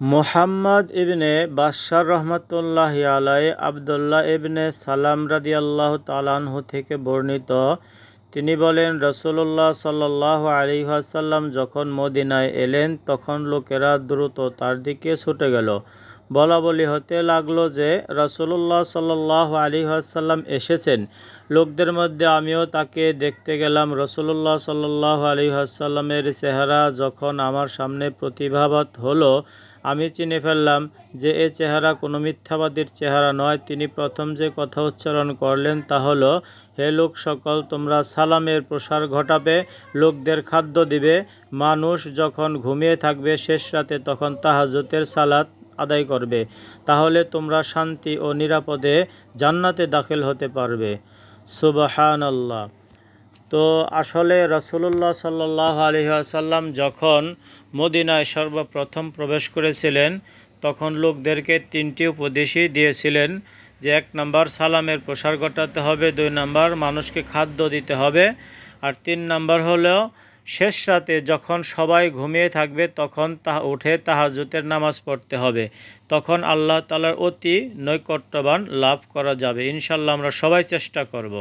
মোহাম্মদ ইবনে বাশার রহমতুল্লাহ আলাই আবদুল্লাহ ইবনে সালাম রাদি আল্লাহ তালানহু থেকে বর্ণিত। তিনি বলেন রসুল্লাহ সাল্লাহ আলী আসাল্লাম যখন মদিনায় এলেন, তখন লোকেরা দ্রুত তার দিকে ছুটে গেল। বলা বলি হতে লাগল যে রসুল্লাহ সাল্লাহ আলী আসাল্লাম এসেছেন। লোকদের মধ্যে আমিও তাকে দেখতে গেলাম। রসুল্লাহ সাল্লাহ আলী আসাল্লামের চেহারা যখন আমার সামনে প্রতিভাবত হলো, আমি চিনে ফেললাম যে এ চেহারা কোনো মিথ্যাবাদীর চেহারা নয়। তিনি প্রথম যে কথা উচ্চারণ করলেন তা হলো, হে লোক সকল, তোমরা সালামের প্রসার ঘটাবে, লোকদের খাদ্য দিবে। মানুষ যখন ঘুমিয়ে থাকবে শেষ রাতে তখন তাহাজতের সালাত আদায় করবে। তাহলে তোমরা শান্তি ও নিরাপদে জান্নাতে দাখিল হতে পারবে। সুবাহান আল্লাহ তো আসলে রসুল্লাহ সাল্লাহ আলহিহাসাল্লাম যখন মদিনায় সর্বপ্রথম প্রবেশ করেছিলেন, তখন লোকদেরকে তিনটি উপদেশই দিয়েছিলেন যে এক নম্বর সালামের প্রসার ঘটাতে হবে, দুই নম্বর মানুষকে খাদ্য দিতে হবে, আর তিন নম্বর হলো শেষ রাতে যখন সবাই ঘুমিয়ে থাকবে, তখন তা উঠে তাহাজুতের নামাজ পড়তে হবে। তখন আল্লাহ তালার অতি নৈকট্যবান লাভ করা যাবে। ইনশাল্লাহ আমরা সবাই চেষ্টা করব।